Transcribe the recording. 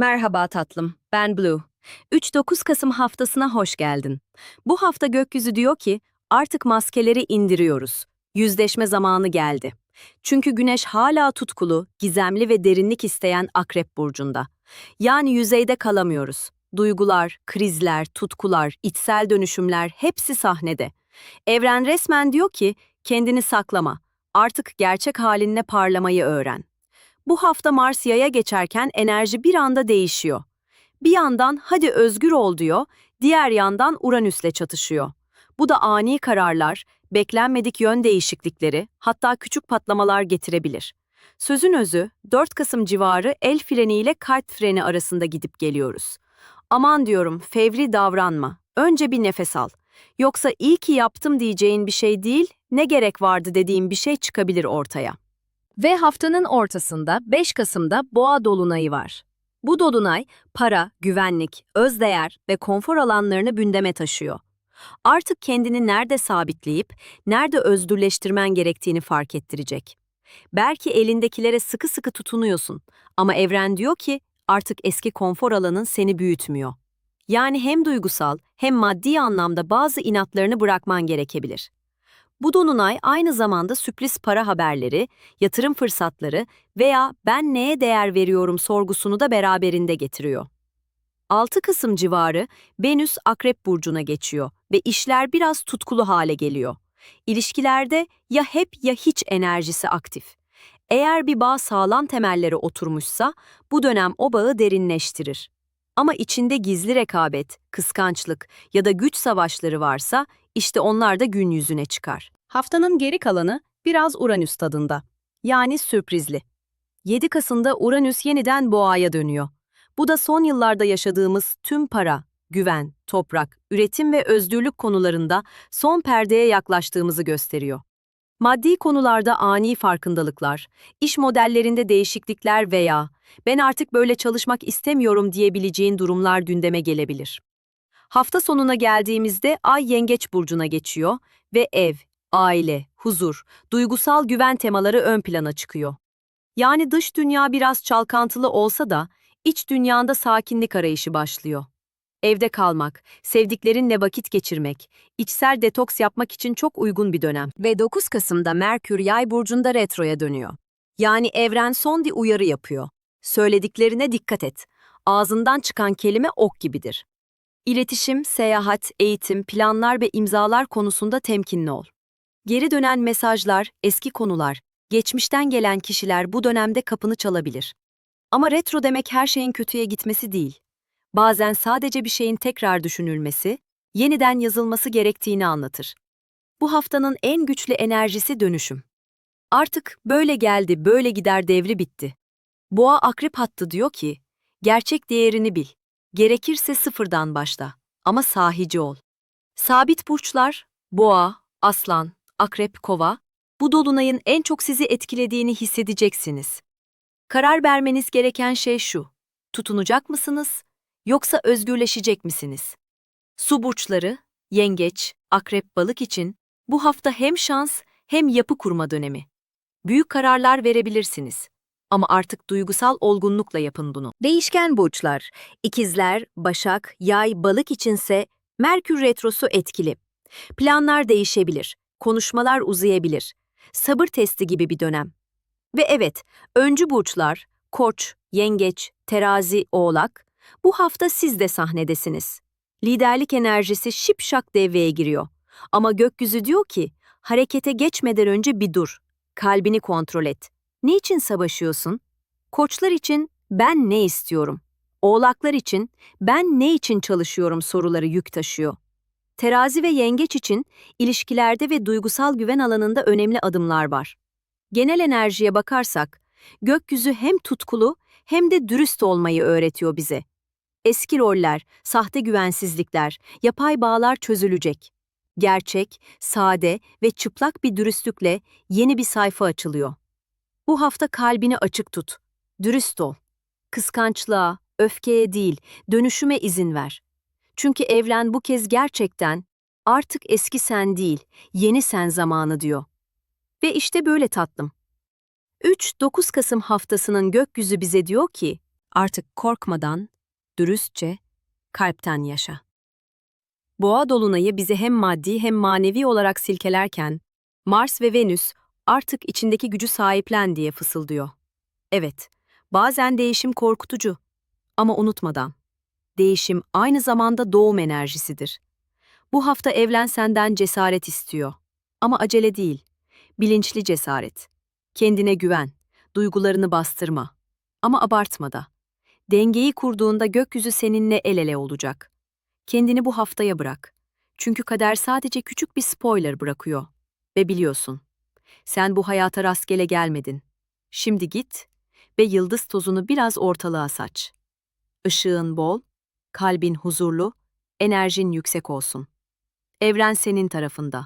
Merhaba tatlım, ben Blue. 3-9 Kasım haftasına hoş geldin. Bu hafta gökyüzü diyor ki, artık maskeleri indiriyoruz. Yüzleşme zamanı geldi. Çünkü güneş hala tutkulu, gizemli ve derinlik isteyen Akrep Burcu'nda. Yani yüzeyde kalamıyoruz. Duygular, krizler, tutkular, içsel dönüşümler hepsi sahnede. Evren resmen diyor ki, kendini saklama. Artık gerçek halinle parlamayı öğren. Bu hafta Mars yaya geçerken enerji bir anda değişiyor. Bir yandan hadi özgür ol diyor, diğer yandan Uranüs'le çatışıyor. Bu da ani kararlar, beklenmedik yön değişiklikleri, hatta küçük patlamalar getirebilir. Sözün özü, 4 Kasım civarı el freniyle kalp freni arasında gidip geliyoruz. Aman diyorum, fevri davranma. Önce bir nefes al. Yoksa iyi ki yaptım diyeceğin bir şey değil, ne gerek vardı dediğin bir şey çıkabilir ortaya. Ve haftanın ortasında 5 Kasım'da Boğa dolunayı var. Bu dolunay para, güvenlik, özdeğer ve konfor alanlarını gündeme taşıyor. Artık kendini nerede sabitleyip nerede özgürleştirmen gerektiğini fark ettirecek. Belki elindekilere sıkı sıkı tutunuyorsun ama evren diyor ki artık eski konfor alanın seni büyütmüyor. Yani hem duygusal hem maddi anlamda bazı inatlarını bırakman gerekebilir. Bu dolunay aynı zamanda sürpriz para haberleri, yatırım fırsatları veya ben neye değer veriyorum sorgusunu da beraberinde getiriyor. 6 Kasım civarı Venüs Akrep burcuna geçiyor ve işler biraz tutkulu hale geliyor. İlişkilerde ya hep ya hiç enerjisi aktif. Eğer bir bağ sağlam temellere oturmuşsa bu dönem o bağı derinleştirir. Ama içinde gizli rekabet, kıskançlık ya da güç savaşları varsa işte onlar da gün yüzüne çıkar. Haftanın geri kalanı biraz Uranüs tadında. Yani sürprizli. 7 Kasım'da Uranüs yeniden boğaya dönüyor. Bu da son yıllarda yaşadığımız tüm para, güven, toprak, üretim ve özgürlük konularında son perdeye yaklaştığımızı gösteriyor. Maddi konularda ani farkındalıklar, iş modellerinde değişiklikler veya ben artık böyle çalışmak istemiyorum diyebileceğin durumlar gündeme gelebilir. Hafta sonuna geldiğimizde Ay Yengeç burcuna geçiyor ve ev, aile, huzur, duygusal güven temaları ön plana çıkıyor. Yani dış dünya biraz çalkantılı olsa da iç dünyanda sakinlik arayışı başlıyor. Evde kalmak, sevdiklerinle vakit geçirmek, içsel detoks yapmak için çok uygun bir dönem. Ve 9 Kasım'da Merkür Yay burcunda retroya dönüyor. Yani evren son bir uyarı yapıyor. Söylediklerine dikkat et. Ağzından çıkan kelime ok gibidir. İletişim, seyahat, eğitim, planlar ve imzalar konusunda temkinli ol. Geri dönen mesajlar, eski konular, geçmişten gelen kişiler bu dönemde kapını çalabilir. Ama retro demek her şeyin kötüye gitmesi değil. Bazen sadece bir şeyin tekrar düşünülmesi, yeniden yazılması gerektiğini anlatır. Bu haftanın en güçlü enerjisi dönüşüm. Artık böyle geldi, böyle gider devri bitti. Boğa akrep hattı diyor ki, gerçek değerini bil. Gerekirse sıfırdan başla ama sahici ol. Sabit burçlar, boğa, aslan, akrep, kova, bu dolunayın en çok sizi etkilediğini hissedeceksiniz. Karar vermeniz gereken şey şu, tutunacak mısınız yoksa özgürleşecek misiniz? Su burçları, yengeç, akrep, balık için bu hafta hem şans hem yapı kurma dönemi. Büyük kararlar verebilirsiniz. Ama artık duygusal olgunlukla yapın bunu. Değişken burçlar, ikizler, başak, yay, balık içinse Merkür retrosu etkili. Planlar değişebilir, konuşmalar uzayabilir. Sabır testi gibi bir dönem. Ve evet, öncü burçlar, koç, yengeç, terazi, oğlak, bu hafta siz de sahnedesiniz. Liderlik enerjisi şipşak devreye giriyor. Ama gökyüzü diyor ki, harekete geçmeden önce bir dur, kalbini kontrol et. Niçin savaşıyorsun? Koçlar için ben ne istiyorum? Oğlaklar için ben ne için çalışıyorum soruları yük taşıyor. Terazi ve yengeç için ilişkilerde ve duygusal güven alanında önemli adımlar var. Genel enerjiye bakarsak, gökyüzü hem tutkulu hem de dürüst olmayı öğretiyor bize. Eski roller, sahte güvensizlikler, yapay bağlar çözülecek. Gerçek, sade ve çıplak bir dürüstlükle yeni bir sayfa açılıyor. Bu hafta kalbini açık tut. Dürüst ol. Kıskançlığa, öfkeye değil, dönüşüme izin ver. Çünkü evren bu kez gerçekten artık eski sen değil, yeni sen zamanı diyor. Ve işte böyle tatlım. 3-9 Kasım haftasının gökyüzü bize diyor ki, Artık korkmadan, dürüstçe, kalpten yaşa. Boğa dolunayı bizi hem maddi hem manevi olarak silkelerken, Mars ve Venüs artık içindeki gücü sahiplen diye fısıldıyor. Evet, bazen değişim korkutucu ama unutmadan. Değişim aynı zamanda doğum enerjisidir. Bu hafta evlen senden cesaret istiyor. Ama acele değil. Bilinçli cesaret. Kendine güven. Duygularını bastırma. Ama abartma da. Dengeyi kurduğunda gökyüzü seninle el ele olacak. Kendini bu haftaya bırak. Çünkü kader sadece küçük bir spoiler bırakıyor. Ve biliyorsun, sen bu hayata rastgele gelmedin. Şimdi git ve yıldız tozunu biraz ortalığa saç. Işığın bol, kalbin huzurlu, enerjin yüksek olsun. Evren senin tarafında.